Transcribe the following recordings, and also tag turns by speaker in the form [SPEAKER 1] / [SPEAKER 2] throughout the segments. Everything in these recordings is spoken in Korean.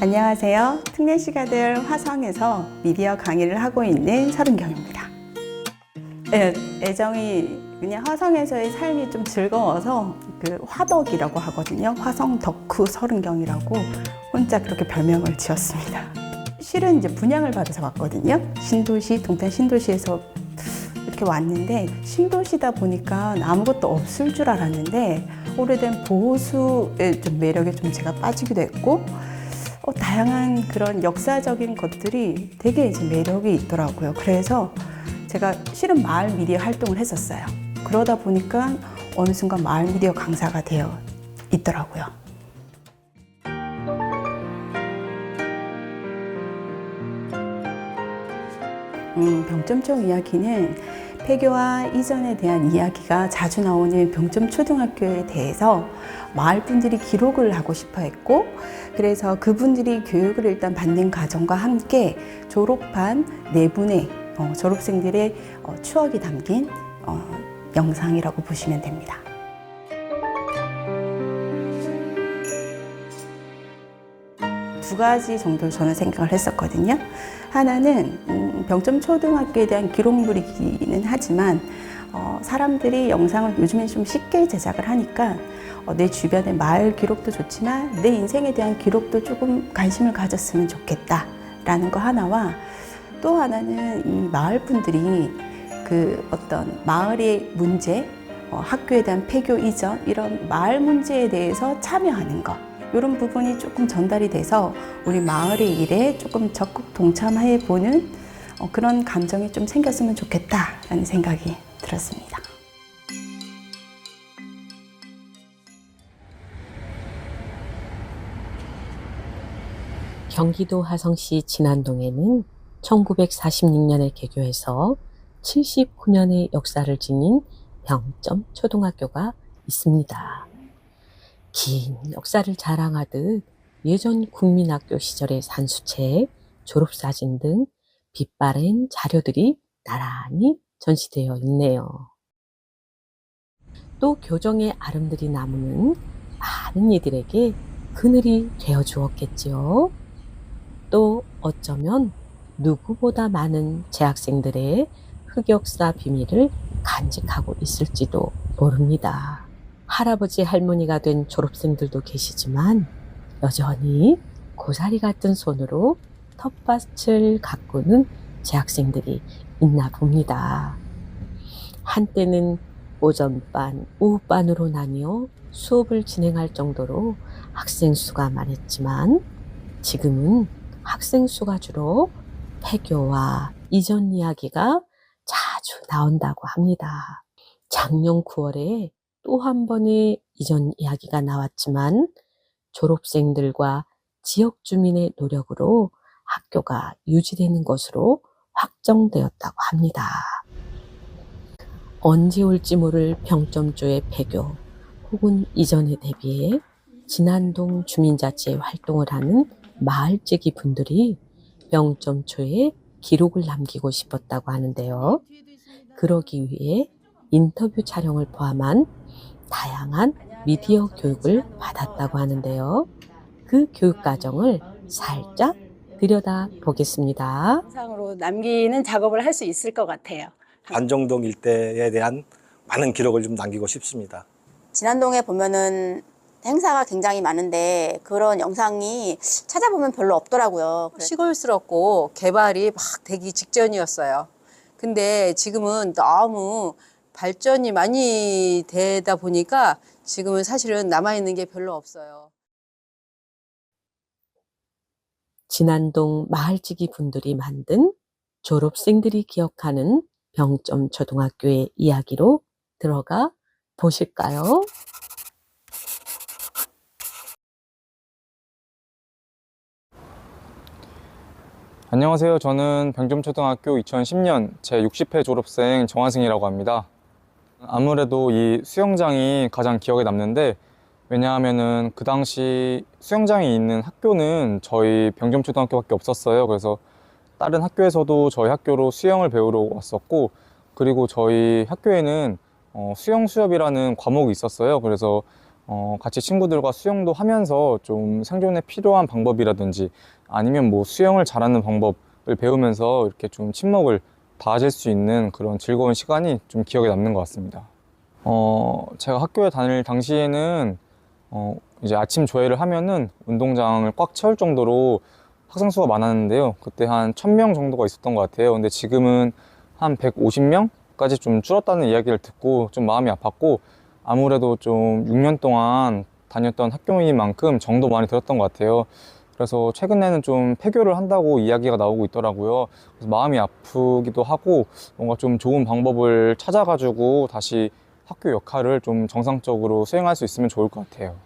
[SPEAKER 1] 안녕하세요. 특례시가들 화성에서 미디어 강의를 하고 있는 서른경입니다. 예, 애정이 그냥 화성에서의 삶이 좀 즐거워서 그 화덕이라고 하거든요. 화성 덕후 서른경이라고 혼자 그렇게 별명을 지었습니다. 실은 이제 분양을 받아서 왔거든요. 신도시, 동탄 신도시에서 이렇게 왔는데 신도시다 보니까 아무것도 없을 줄 알았는데 오래된 보수의 좀 매력에 좀 제가 빠지기도 했고 어, 다양한 그런 역사적인 것들이 되게 이제 매력이 있더라고요. 그래서 제가 실은 마을 미디어 활동을 했었어요. 그러다 보니까 어느 순간 마을 미디어 강사가 되어 있더라고요. 음, 병점청 이야기는 폐교와 이전에 대한 이야기가 자주 나오는 병점 초등학교에 대해서 마을 분들이 기록을 하고 싶어 했고 그래서 그분들이 교육을 일단 받는 과정과 함께 졸업한 네 분의 어, 졸업생들의 어, 추억이 담긴 어, 영상이라고 보시면 됩니다. 두 가지 정도 저는 생각을 했었거든요. 하나는 음, 병점 초등학교에 대한 기록물이기는 하지만 어, 사람들이 영상을 요즘엔 좀 쉽게 제작을 하니까 어, 내 주변의 마을 기록도 좋지만 내 인생에 대한 기록도 조금 관심을 가졌으면 좋겠다라는 거 하나와 또 하나는 이 마을 분들이 그 어떤 마을의 문제, 어, 학교에 대한 폐교 이전 이런 마을 문제에 대해서 참여하는 것 이런 부분이 조금 전달이 돼서 우리 마을의 일에 조금 적극 동참해 보는 어, 그런 감정이 좀 생겼으면 좋겠다라는 생각이 들었습니다.
[SPEAKER 2] 경기도 화성시 진안동에는 1946년에 개교해서 79년의 역사를 지닌 병점 초등학교가 있습니다. 긴 역사를 자랑하듯 예전 국민학교 시절의 산수채, 졸업사진 등 빛바랜 자료들이 나란히 전시되어 있네요. 또 교정의 아름드리 나무는 많은 이들에게 그늘이 되어 주었겠지요. 또 어쩌면 누구보다 많은 재학생들의 흑역사 비밀을 간직하고 있을지도 모릅니다. 할아버지 할머니가 된 졸업생들도 계시지만 여전히 고사리 같은 손으로 텃밭을 가꾸는 재학생들이 있나 봅니다. 한때는 오전반, 오후반으로 나뉘어 수업을 진행할 정도로 학생 수가 많았지만 지금은 학생 수가 줄어 폐교와 이전 이야기가 자주 나온다고 합니다. 작년 9월에 또 한 번의 이전 이야기가 나왔지만 졸업생들과 지역 주민의 노력으로 학교가 유지되는 것으로 확정되었다고 합니다. 언제 올지 모를 병점조의 폐교 혹은 이전에 대비해 진안동 주민자치에 활동을 하는 마을제기 분들이 병점초에 기록을 남기고 싶었다고 하는데요. 그러기 위해 인터뷰 촬영을 포함한 다양한 미디어 교육을 받았다고 하는데요. 그 교육 과정을 살짝 들여다 보겠습니다.
[SPEAKER 1] 영상으로 남기는 작업을 할 수 있을 것 같아요.
[SPEAKER 3] 관정동 일대에 대한 많은 기록을 좀 남기고 싶습니다.
[SPEAKER 4] 진안동에 보면은 행사가 굉장히 많은데 그런 영상이 찾아보면 별로 없더라고요. 그래서
[SPEAKER 5] 시골스럽고 개발이 막 되기 직전이었어요. 근데 지금은 너무 발전이 많이 되다 보니까 지금은 사실은 남아있는 게 별로 없어요.
[SPEAKER 2] 진안동 마을지기 분들이 만든 졸업생들이 기억하는 병점 초등학교의 이야기로 들어가 보실까요?
[SPEAKER 6] 안녕하세요. 저는 병점초등학교 2010년 제 60회 졸업생 정화승이라고 합니다. 아무래도 이 수영장이 가장 기억에 남는데 왜냐하면은 그 당시 수영장이 있는 학교는 저희 병점초등학교밖에 없었어요. 그래서 다른 학교에서도 저희 학교로 수영을 배우러 왔었고 그리고 저희 학교에는 어, 수영 수업이라는 과목이 있었어요. 그래서 어, 같이 친구들과 수영도 하면서 좀 생존에 필요한 방법이라든지 아니면 뭐 수영을 잘하는 방법을 배우면서 이렇게 좀 친목을 다질 수 있는 그런 즐거운 시간이 좀 기억에 남는 것 같습니다. 어, 제가 학교에 다닐 당시에는 어, 이제 아침 조회를 하면은 운동장을 꽉 채울 정도로 학생 수가 많았는데요. 그때 한 1000명 정도가 있었던 것 같아요. 근데 지금은 한 150명까지 좀 줄었다는 이야기를 듣고 좀 마음이 아팠고 아무래도 좀 6년 동안 다녔던 학교인 만큼 정도 많이 들었던 것 같아요. 그래서 최근에는 좀 폐교를 한다고 이야기가 나오고 있더라고요. 그래서 마음이 아프기도 하고 뭔가 좀 좋은 방법을 찾아가지고 다시 학교 역할을 좀 정상적으로 수행할 수 있으면 좋을 것 같아요.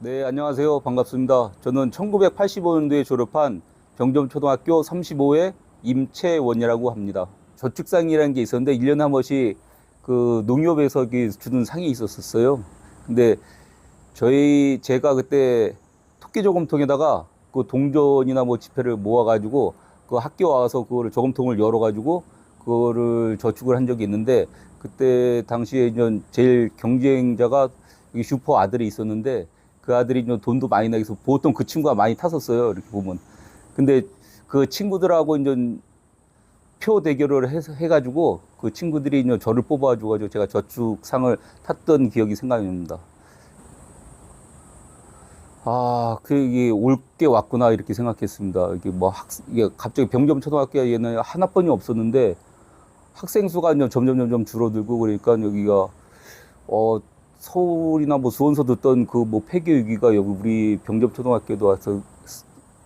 [SPEAKER 7] 네, 안녕하세요. 반갑습니다. 저는 1985년도에 졸업한 병점초등학교 35회 임채원이라고 합니다. 저축상이라는 게 있었는데 1년에 한 번씩 그 농협에서 주는 상이 있었었어요. 근데 저희 제가 그때 토끼 저금통에다가 그 동전이나 뭐 지폐를 모아가지고 그 학교 와서 그거를 저금통을 열어가지고 그거를 저축을 한 적이 있는데 그때 당시에 이제 제일 경쟁자가 이 슈퍼 아들이 있었는데 그 아들이 이제 돈도 많이 나게 해서 보통 그 친구가 많이 탔었어요. 이렇게 보면. 근데 그 친구들하고 이제 표 대결을 해서 해가지고 그 친구들이 이제 저를 뽑아줘가지고 제가 저축상을 탔던 기억이 생각이 납니다. 아, 그, 이게 올 게 왔구나, 이렇게 생각했습니다. 이게 뭐 학, 이게 갑자기 병점 초등학교에는 하나뿐이 없었는데 학생 수가 점점 점점 줄어들고 그러니까 여기가, 어, 서울이나 뭐 수원서 듣던 그 뭐 폐교 위기가 여기 우리 병점 초등학교에도 와서,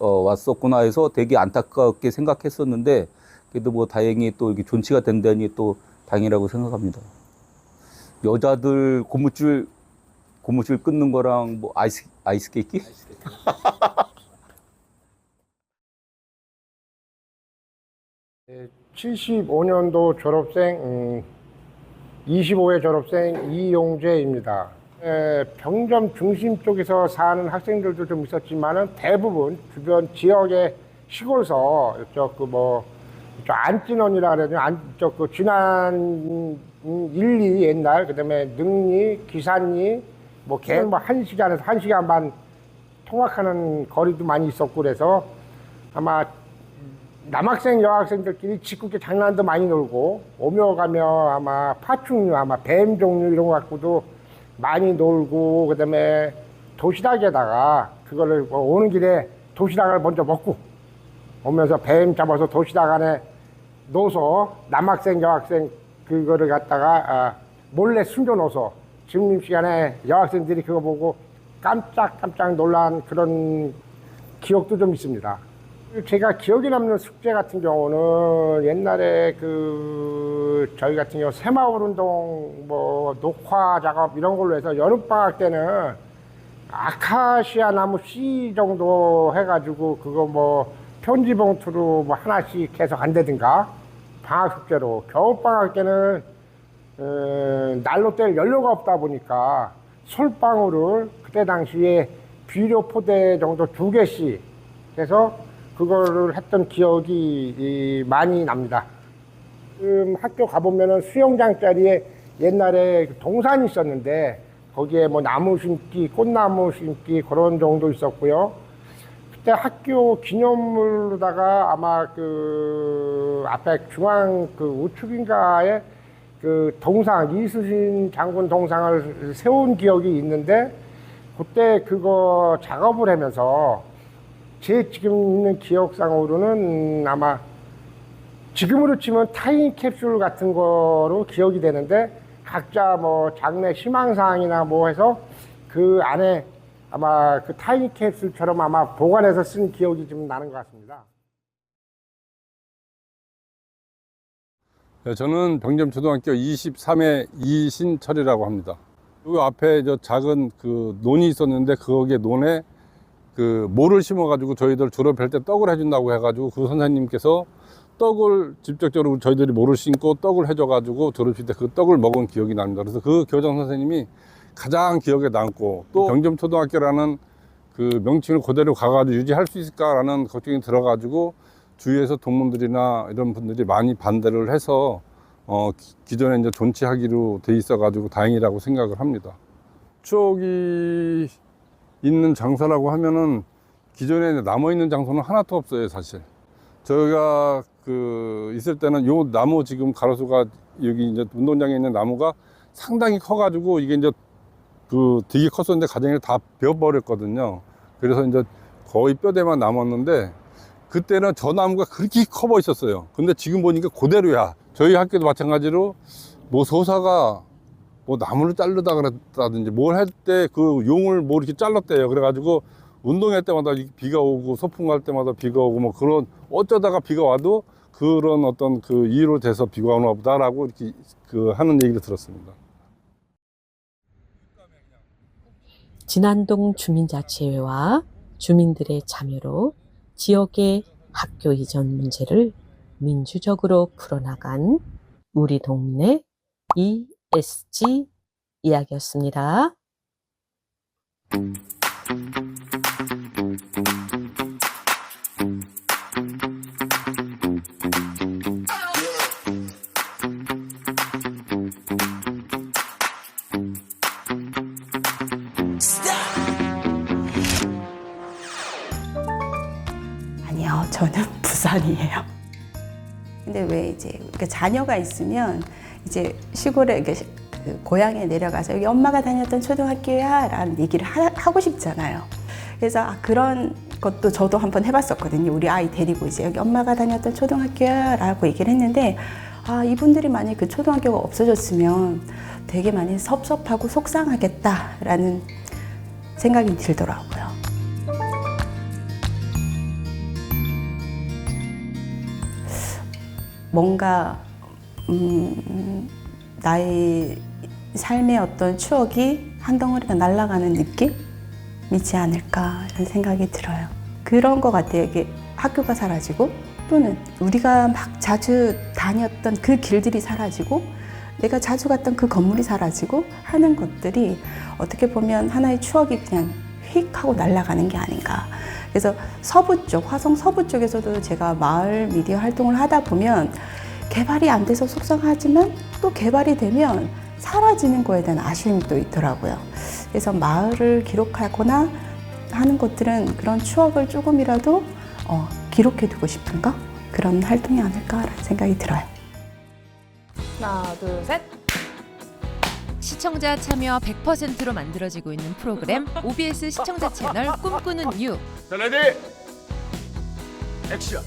[SPEAKER 7] 어, 왔었구나 해서 되게 안타깝게 생각했었는데 그래도 뭐 다행히 또 이렇게 존치가 된다니 또 다행이라고 생각합니다. 여자들 고무줄 고무줄 끊는 거랑 뭐 아이스 아이스 케이크?
[SPEAKER 8] 75년도 졸업생, 음, 25회 졸업생 이용재입니다. 에, 병점 중심 쪽에서 사는 학생들도 좀 있었지만은 대부분 주변 지역의 시골서 이쪽 그뭐 안진원이라 그래요. 안쪽 그 지난 음, 1, 2 옛날 그다음에 능리, 기산리 뭐 개는 뭐한 시간에서 한 시간 반 통학하는 거리도 많이 있었고 그래서 아마 남학생 여학생들끼리 짓궂게 장난도 많이 놀고 오며 가며 아마 파충류 아마 뱀 종류 이런 거 갖고도 많이 놀고 그다음에 도시락에다가 그거를 뭐 오는 길에 도시락을 먼저 먹고 오면서 뱀 잡아서 도시락 안에 넣어서 남학생 여학생 그거를 갖다가 아, 몰래 숨겨 넣어서 점심 시간에 여학생들이 그거 보고 깜짝깜짝 놀란 그런 기억도 좀 있습니다. 제가 기억에 남는 숙제 같은 경우는 옛날에 그 저희 같은 경우 새마을 운동 뭐 녹화 작업 이런 걸로 해서 여름 방학 때는 아카시아 나무 씨 정도 해가지고 그거 뭐 편지 봉투로 뭐 하나씩 해서 간다든가 방학 숙제로 겨울 방학 때는 어, 난로 뗄 연료가 없다 보니까 솔방울을 그때 당시에 비료 포대 정도 두 개씩 해서 그거를 했던 기억이 이, 많이 납니다. 지금 학교 가보면은 수영장 자리에 옛날에 그 동산이 있었는데 거기에 뭐 나무 심기, 꽃나무 심기 그런 정도 있었고요. 그때 학교 기념물로다가 아마 그 앞에 중앙 그 우측인가에 그 동상 이수신 장군 동상을 세운 기억이 있는데 그때 그거 작업을 하면서 제 지금 있는 기억상으로는 아마 지금으로 치면 타임 캡슐 같은 거로 기억이 되는데 각자 뭐 장래 희망사항이나 뭐 해서 그 안에 아마 그 타임 캡슐처럼 아마 보관해서 쓴 기억이 좀 나는 것 같습니다.
[SPEAKER 9] 저는 병점초등학교 23회 이신철이라고 합니다. 그 앞에 저 작은 그 논이 있었는데 거기에 논에 그 모를 심어가지고 저희들 졸업할 때 떡을 해준다고 해가지고 그 선생님께서 떡을 직접적으로 저희들이 모를 심고 떡을 해줘가지고 졸업식 때 그 떡을 먹은 기억이 납니다. 그래서 그 교장 선생님이 가장 기억에 남고 또 병점초등학교라는 그 명칭을 그대로 가가지고 유지할 수 있을까라는 걱정이 들어가지고 주위에서 동문들이나 이런 분들이 많이 반대를 해서 어, 기- 기존에 이제 존치하기로 돼 있어가지고 다행이라고 생각을 합니다. 추억이 있는 장소라고 하면은 기존에 남아 있는 장소는 하나도 없어요, 사실. 저희가 그 있을 때는 요 나무 지금 가로수가 여기 이제 운동장에 있는 나무가 상당히 커가지고 이게 이제 그 되게 컸었는데 가정이 다 베어버렸거든요. 그래서 이제 거의 뼈대만 남았는데 그때는 저 나무가 그렇게 커 보였었어요. 근데 지금 보니까 그대로야. 저희 학교도 마찬가지로 뭐 소사가 뭐 나무를 자르다 그랬다든지 뭘 할 때 그 용을 뭐 이렇게 잘랐대요. 그래가지고 운동할 때마다 이 비가 오고 소풍 갈 때마다 비가 오고 뭐 그런 어쩌다가 비가 와도 그런 어떤 그 이유로 돼서 비가 오나 보다라고 이렇게 그 하는 얘기를 들었습니다.
[SPEAKER 2] 진안동 주민자치회와 주민들의 참여로 지역의 학교 이전 문제를 민주적으로 풀어나간 우리 동네 ESG 이야기였습니다.
[SPEAKER 1] 부산이에요. 근데 왜 이제 이렇게 자녀가 있으면 이제 시골에 그 고향에 내려가서 여기 엄마가 다녔던 초등학교야라는 얘기를 하, 하고 싶잖아요. 그래서 아, 그런 것도 저도 한번 해봤었거든요. 우리 아이 데리고 이제 여기 엄마가 다녔던 초등학교야라고 얘기를 했는데 아 이분들이 만약 그 초등학교가 없어졌으면 되게 많이 섭섭하고 속상하겠다라는 생각이 들더라고요. 뭔가 음, 나의 삶의 어떤 추억이 한 덩어리가 날아가는 느낌이지 않을까 이런 생각이 들어요. 그런 것 같아요. 이게 학교가 사라지고 또는 우리가 막 자주 다녔던 그 길들이 사라지고 내가 자주 갔던 그 건물이 사라지고 하는 것들이 어떻게 보면 하나의 추억이 그냥 휙 하고 날아가는 게 아닌가. 그래서 서부 쪽, 화성 서부 쪽에서도 제가 마을 미디어 활동을 하다 보면 개발이 안 돼서 속상하지만 또 개발이 되면 사라지는 거에 대한 아쉬움이 또 있더라고요. 그래서 마을을 기록하거나 하는 것들은 그런 추억을 조금이라도 어, 기록해 두고 싶은 거 그런 활동이 아닐까라는 생각이 들어요.
[SPEAKER 10] 하나, 둘, 셋.
[SPEAKER 11] 시청자 참여 100%로 만들어지고 있는 프로그램 OBS 시청자 채널 꿈꾸는 유
[SPEAKER 8] 자, 레디! 액션!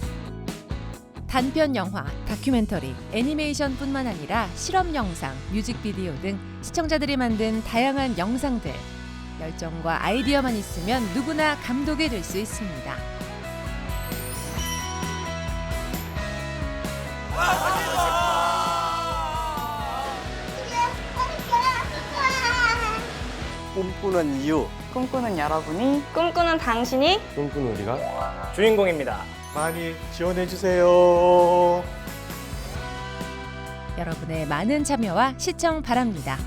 [SPEAKER 11] 단편 영화, 다큐멘터리, 애니메이션뿐만 아니라 실험 영상, 뮤직비디오 등 시청자들이 만든 다양한 영상들 열정과 아이디어만 있으면 누구나 감독이 될 수 있습니다.
[SPEAKER 3] 꿈꾸는 이유.
[SPEAKER 10] 꿈꾸는 여러분이, 꿈꾸는 당신이
[SPEAKER 3] 꿈꾸는 우리가 주인공입니다.
[SPEAKER 12] 많이 지원해 주세요.
[SPEAKER 11] 여러분의 많은 참여와 시청 바랍니다.